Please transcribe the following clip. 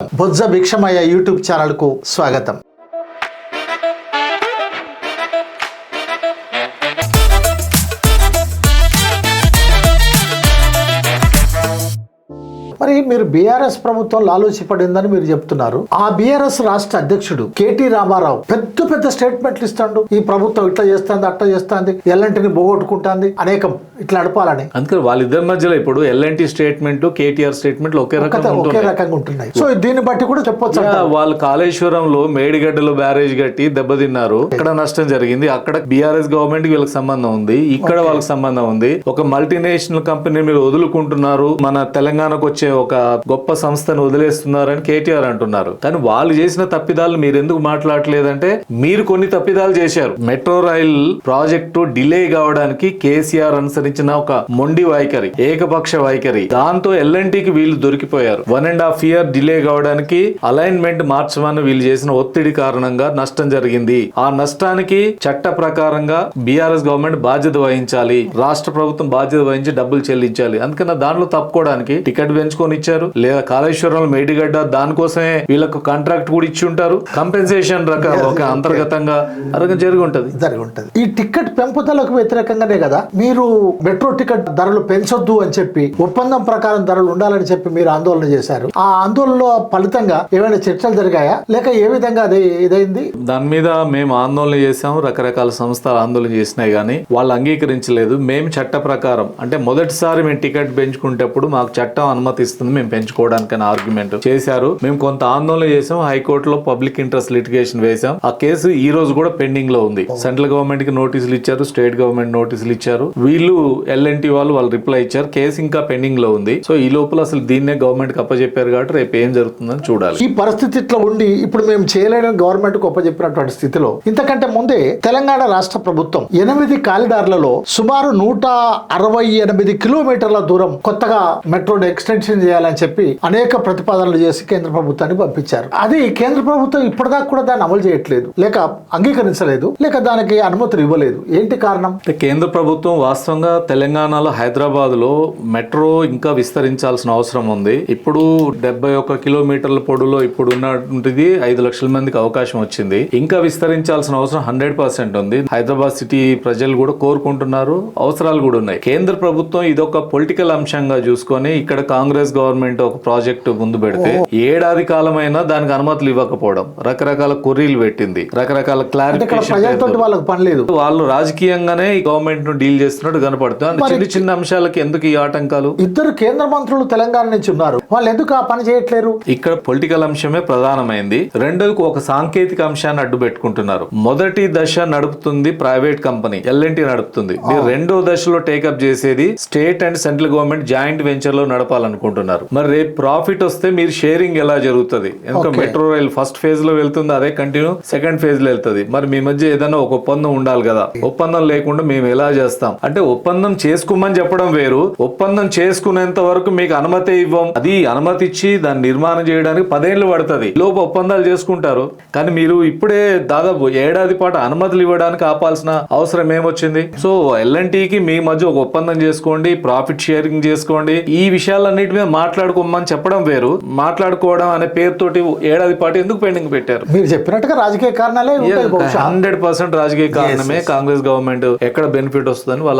బొజ్జ Bhikshamaiah YouTube ఛానల్కు స్వాగతం. మరి మీరు బీఆర్ఎస్ ప్రభుత్వం లాలూచి పడిందని మీరు చెప్తున్నారు. ఆ బీఆర్ఎస్ రాష్ట్ర అధ్యక్షుడు కేటీ రామారావు పెద్ద పెద్ద స్టేట్మెంట్లు ఇస్తాడు. ఈ ప్రభుత్వం ఇట్లా చేస్తుంది అట్లా చేస్తుంది ఎల్లంటిని పోగొట్టుకుంటుంది అనేకం ఇట్లా నడపాలని. అందుకని వాళ్ళిద్దరి మధ్యలో ఇప్పుడు L and T statement KTR statement ఒకే రకంగా ఒకే ఉంటున్నాయి. రకంగా ఉంటున్నాయి. సో దీన్ని బట్టి కూడా చెప్పొచ్చు వాళ్ళు కాళేశ్వరంలో మేడిగడ్డలో బ్యారేజ్ కట్టి దెబ్బతిన్నారు. అక్కడ నష్టం జరిగింది? అక్కడ బీఆర్ఎస్ గవర్నమెంట్కి వీళ్ళకి సంబంధం ఉంది. ఇక్కడ వాళ్ళకి సంబంధం ఉంది. ఒక మల్టీనేషనల్ కంపెనీ మీరు వదులుకుంటున్నారు. మన తెలంగాణకు వచ్చే ఒక గొప్ప సంస్థను వదిలేస్తున్నారని కేటీఆర్ అంటున్నారు. కానీ వాళ్ళు చేసిన తప్పిదాలు మీరు ఎందుకు మాట్లాడలేదంటే మీరు కొన్ని తప్పిదాలు చేశారు. మెట్రో రైల్ ప్రాజెక్టు డిలే కావడానికి కేసీఆర్ అనుసరించిన ఒక మొండి వైఖరి ఏకపక్ష వైఖరి. దాంతో ఎల్ఎన్టీకి వీళ్ళు దొరికిపోయారు. One and half year delay కావడానికి అలైన్మెంట్ మార్చమని వీళ్ళు చేసిన ఒత్తిడి కారణంగా నష్టం జరిగింది. ఆ నష్టానికి చట్ట ప్రకారంగా బీఆర్ఎస్ గవర్నమెంట్ బాధ్యత వహించాలి. రాష్ట్ర ప్రభుత్వం బాధ్యత వహించి డబ్బులు చెల్లించాలి. అందుకని దాంట్లో తప్పుకోవడానికి టికెట్ పెంచుకొని ఇచ్చారు లేదా కాళేశ్వరంలో మేడిగడ్డ దానికోసమే వీళ్ళకు కాంట్రాక్ట్ కూడా ఇచ్చి ఉంటారు. కంపెన్సేషన్ రక ఒక అంతర్గతంగా జరిగి ఉంటది జరిగి ఉంటది ఈ టికెట్ పెంపుదలకు వ్యతిరేకంగానే కదా మీరు మెట్రో టికెట్ ధరలు పెంచొద్దు అని చెప్పి ఒప్పందం ప్రకారం ధరలు ఉండాలని చెప్పి మీరు ఆందోళన చేశారు. ఆ ఆందోళనలో ఫలితంగా ఏమైనా చర్చలు జరిగాయా? లేక ఏ విధంగా అది ఇదైంది? దాని మీద మేము ఆందోళన చేసాము రకరకాల సంస్థలు ఆందోళన చేసినాయి కానీ వాళ్ళు అంగీకరించలేదు. మేము చట్ట ప్రకారం అంటే మొదటిసారి మేము టికెట్ పెంచుకునేటప్పుడు మాకు చట్టం ఇస్తుంది మేము పెంచుకోవడానికి అని ఆర్గ్యుమెంట్ చేశారు. మేము కొంత ఆందోళన చేసాం హైకోర్టులో పబ్లిక్ ఇంట్రెస్ట్ లిటిగేషన్ వేసాం ఆ కేసు ఈ రోజు కూడా పెండింగ్లో ఉంది. సెంట్రల్ గవర్నమెంట్కి నోటీసులు ఇచ్చారు స్టేట్ గవర్నమెంట్ నోటీసులు ఇచ్చారు. వీళ్ళు ఎల్ఎన్టీ వాళ్ళు వాళ్ళు రిప్లై ఇచ్చారు. కేసు ఇంకా పెండింగ్లో ఉంది. సో ఈ లోపల అసలు దీన్నే గవర్నమెంట్కి అప్పచెప్పారు కాబట్టి రేపు ఏం జరుగుతుందని చూడాలి. ఈ పరిస్థితి ఇట్లా ఉండి ఇప్పుడు మేము చేయలేని గవర్నమెంట్ చెప్పినటువంటి స్థితిలో ఇంతకంటే ముందే తెలంగాణ రాష్ట్ర ప్రభుత్వం ఎనిమిది కారిడార్లలో సుమారు నూట అరవై ఎనిమిది కిలోమీటర్ల దూరం కొత్తగా మెట్రో ఎక్స్టెన్షన్ చేయాలని చెప్పి అనేక ప్రతిపాదనలు చేసి కేంద్ర ప్రభుత్వాన్ని పంపించారు. అది కేంద్ర ప్రభుత్వం ఇప్పటిదాకా కూడా దాన్ని అమలు చేయట్లేదు. లేక అంగీకరించలేదు. లేక దానికి అనుమతులు ఇవ్వలేదు. ఏంటి కారణం? కేంద్ర ప్రభుత్వం వాస్తవంగా తెలంగాణలో హైదరాబాద్లో మెట్రో ఇంకా విస్తరించాల్సిన అవసరం ఉంది. ఇప్పుడు డెబ్బై ఒక్క కిలోమీటర్ల పొడులో ఇప్పుడు ఉన్నటువంటిది ఐదు లక్షల మందికి అవకాశం వచ్చింది. ఇంకా విస్తరించాల్సిన అవసరం హండ్రెడ్ పర్సెంట్ ఉంది. హైదరాబాద్ సిటీ ప్రజలు కూడా కోరుకుంటున్నారు. అవసరాలు కూడా ఉన్నాయి. కేంద్ర ప్రభుత్వం ఇదొక పొలిటికల్ అంశంగా చూసుకొని ఇక్కడ కాంగ్రెస్ గవర్నమెంట్ ఒక ప్రాజెక్టు ముందు పెడితే ఏడాది కాలమైనా దానికి అనుమతులు ఇవ్వకపోవడం రకరకాల కొర్రీలు పెట్టింది రకరకాల క్లారిఫికేషన్ ప్రజలతో వాళ్ళకి పని లేదు. వాళ్ళు రాజకీయంగానే గవర్నమెంట్ను డీల్ చేస్తున్నట్టు కనపడుతుంది. చిన్న చిన్న అంశాలకి ఎందుకు ఈ ఆటంకాలు? ఇద్దరు కేంద్ర మంత్రులు తెలంగాణ నుంచి ఉన్నారు. వాళ్ళు ఎందుకు ఆ పని చేయట్లేరు? ఇక్కడ పొలిటికల్ అంశమే ప్రధానమైంది. రెండోది ఒక సాంకేతిక అంశాన్ని అడ్డు పెట్టుకుంటున్నారు. మొదటి దశ నడుపుతుంది ప్రైవేట్ కంపెనీ ఎల్ఎన్టీ నడుపుతుంది. రెండో దశలో టేకప్ చేసేది state and central government joint వెంచర్లో నడపాలనుకుంటున్నారు. మరి రేపు ప్రాఫిట్ వస్తే మీరు షేరింగ్ ఎలా జరుగుతుంది? ఎందుకంటే మెట్రో రైల్ ఫస్ట్ ఫేజ్లో వెళ్తుంది అదే కంటిన్యూ సెకండ్ ఫేజ్లో వెళ్తుంది. మరి మీ మధ్య ఏదైనా ఒక ఒప్పందం ఉండాలి కదా. ఒప్పందం లేకుండా మేము ఎలా చేస్తాం? అంటే ఒప్పందం చేసుకోమని చెప్పడం వేరు. ఒప్పందం చేసుకునేంత వరకు మీకు అనుమతి ఇవ్వం. అది అనుమతి ఇచ్చి దాన్ని నిర్మాణం చేయడానికి పదేళ్ళు పడుతుంది. లోపు ఒప్పందాలు చేసుకుంటారు. కానీ మీరు ఇప్పుడే దాదాపు ఏడాది పాటు అనుమతులు ఇవ్వడానికి ఆపాల్సిన అవసరం ఏమొచ్చింది? సో ఎల్ఎన్టీకి మీ మధ్య ఒక ఒప్పందం చేసుకోండి ప్రాఫిట్ షేరింగ్ చేసుకోండి. ఈ విషయాలన్నిటి మీద మాట్లాడుకోమని చెప్పడం వేరు. మాట్లాడుకోవడం అనే పేరుతోటి ఏడాది పాటు ఎందుకు పెండింగ్ పెట్టారు? మీరు చెప్పినట్టుగా రాజకీయ కారణాలే హండ్రెడ్ పర్సెంట్ రాజకీయ కారణమే కాంగ్రెస్ గవర్నమెంట్ ఎక్కడ బెనిఫిట్ వస్తుందని వాళ్ళ